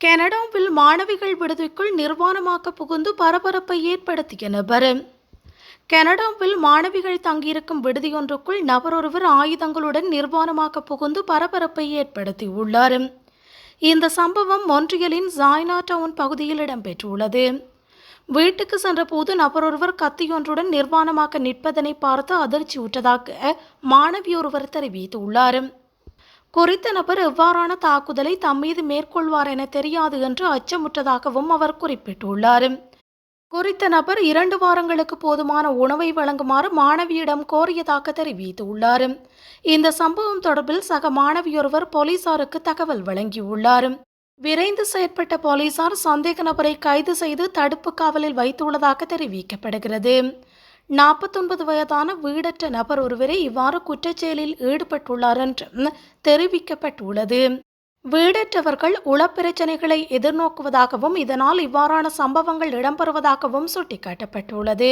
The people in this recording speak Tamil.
கனடாவில் மாணவிகள் விடுதிக்குள் நிர்வாணமாக புகுந்து பரபரப்பை ஏற்படுத்திய நபர். கனடாவில் மாணவிகள் தங்கியிருக்கும் விடுதியொன்றுக்குள் நபரொருவர் ஆயுதங்களுடன் நிர்வாணமாக புகுந்து பரபரப்பை ஏற்படுத்தியுள்ளார். இந்த சம்பவம் மொன்றியலின் ஜாய்னா டவுன் பகுதியில் இடம்பெற்றுள்ளது. வீட்டுக்கு சென்றபோது நபரொருவர் கத்தியொன்றுடன் நிர்வாணமாக நிற்பதனை பார்த்து அதிர்ச்சியுற்றதாக மாணவியொருவர் தெரிவித்துள்ளார். குறித்த நபர் எவ்வாறான தாக்குதலை தம் மீது மேற்கொள்வார் என தெரியாது என்று அச்சமுற்றதாகவும் அவர் குறிப்பிட்டுள்ளார். குறித்த நபர் இரண்டு வாரங்களுக்கு போதுமான உணவை வழங்குமாறு மாணவியிடம் கோரியதாக தெரிவித்துள்ளார். இந்த சம்பவம் தொடர்பில் சக மாணவியொருவர் போலீசாருக்கு தகவல் வழங்கியுள்ளார். விரைந்து செயற்பட்ட போலீசார் சந்தேக நபரை கைது செய்து தடுப்பு காவலில் வைத்துள்ளதாக தெரிவிக்கப்படுகிறது. நாற்பத்தொன்பது வயதான வீடற்ற நபர் ஒருவரே இவ்வாறு குற்றச்செயலில் ஈடுபட்டுள்ளார் என்றும் தெரிவிக்கப்பட்டுள்ளது. வீடற்றவர்கள் உளப்பிரச்சனைகளை எதிர்நோக்குவதாகவும் இதனால் இவ்வாறான சம்பவங்கள் இடம்பெறுவதாகவும் சுட்டிக்காட்டப்பட்டுள்ளது.